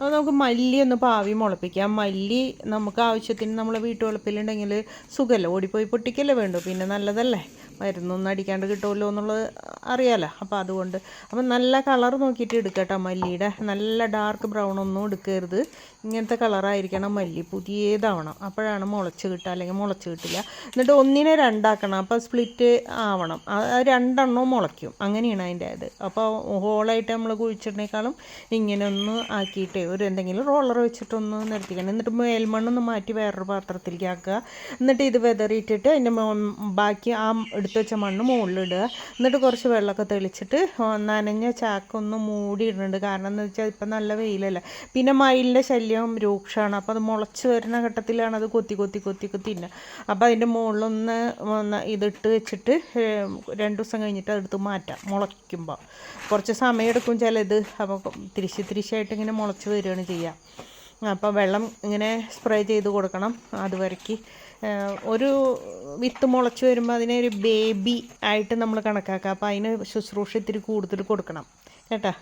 അത് നമുക്ക് മല്ലി ഒന്ന് പാവി മുളപ്പിക്കാം. മല്ലി നമുക്ക് ആവശ്യത്തിന് നമ്മൾ വീട്ടുവളപ്പിലുണ്ടെങ്കിൽ സുഖമല്ല? ഓടിപ്പോയി പൊട്ടിക്കല്ലേ വേണ്ടു? പിന്നെ നല്ലതല്ലേ? മരുന്നൊന്നും അടിക്കാണ്ട് കിട്ടുമല്ലോ എന്നുള്ളത് അറിയാലോ. അപ്പോൾ അതുകൊണ്ട് അപ്പം നല്ല കളർ നോക്കിയിട്ട് എടുക്കട്ടോ മല്ലിയുടെ. നല്ല ഡാർക്ക് ബ്രൗൺ ഒന്നും എടുക്കരുത്. ഇങ്ങനത്തെ കളറായിരിക്കണം മല്ലി. പുതിയതാവണം. അപ്പോഴാണ് മുളച്ച് കിട്ടുക അല്ലെങ്കിൽ മുളച്ച് കിട്ടില്ല. എന്നിട്ട് ഒന്നിനെ രണ്ടാക്കണം. അപ്പോൾ സ്പ്ലിറ്റ് ആവണം. ആ രണ്ടെണ്ണവും മുളയ്ക്കും. അങ്ങനെയാണ് അതിന്റെ ഇത് അപ്പോൾ ഹോളായിട്ട് നമ്മൾ കുഴിച്ചിടണേക്കാളും ഇങ്ങനെ ഒന്ന് ആക്കിയിട്ട് ഒരു എന്തെങ്കിലും റോളർ വെച്ചിട്ടൊന്ന് നിരത്തിക്കണം എന്നിട്ട് മേൽമണ്ണൊന്ന് മാറ്റി വേറൊരു പാത്രത്തിലേക്ക് ആക്കുക. എന്നിട്ട് ഇത് വെതറിയിട്ടിട്ട് അതിന്റെ ബാക്കി ആ എടുത്ത് വെച്ച മണ്ണ് മുകളിലിടുക. എന്നിട്ട് കുറച്ച് വെള്ളമൊക്കെ തെളിച്ചിട്ട് നനഞ്ഞ ചാക്കൊന്ന് മൂടി ഇടുന്നുണ്ട് കാരണം എന്ന് വെച്ചാൽ ഇപ്പം നല്ല വെയിലല്ല. പിന്നെ മയിലിന്റെ ശല്യം രൂക്ഷമാണ്. അപ്പോൾ അത് മുളച്ച് വരുന്ന ഘട്ടത്തിലാണ് അത് കൊത്തി കൊത്തി കൊത്തി കൊത്തി തിന്നുക. അപ്പോൾ അതിന്റെ മുകളിലൊന്ന് ഇതിട്ട് വെച്ചിട്ട് രണ്ട് ദിവസം കഴിഞ്ഞിട്ട് അതെടുത്ത് മാറ്റാം. മുളയ്ക്കുമ്പോൾ കുറച്ച് സമയം എടുക്കും ചിലത്. അപ്പോൾ തിരിച്ച് തിരിച്ചായിട്ട് ഇങ്ങനെ മുളച്ച് വരികയാണ് ചെയ്യുക അപ്പോൾ വെള്ളം ഇങ്ങനെ സ്പ്രേ ചെയ്ത് കൊടുക്കണം അതുവരയ്ക്ക് ഒരു വിത്ത് മുളച്ച് വരുമ്പോൾ അതിനെ ഒരു ബേബി ആയിട്ട് നമ്മൾ കണക്കാക്കുക അപ്പോൾ അതിന് ശുശ്രൂഷ ഇത്തിരി കൂടുതൽ കൊടുക്കണം. കേട്ടോ?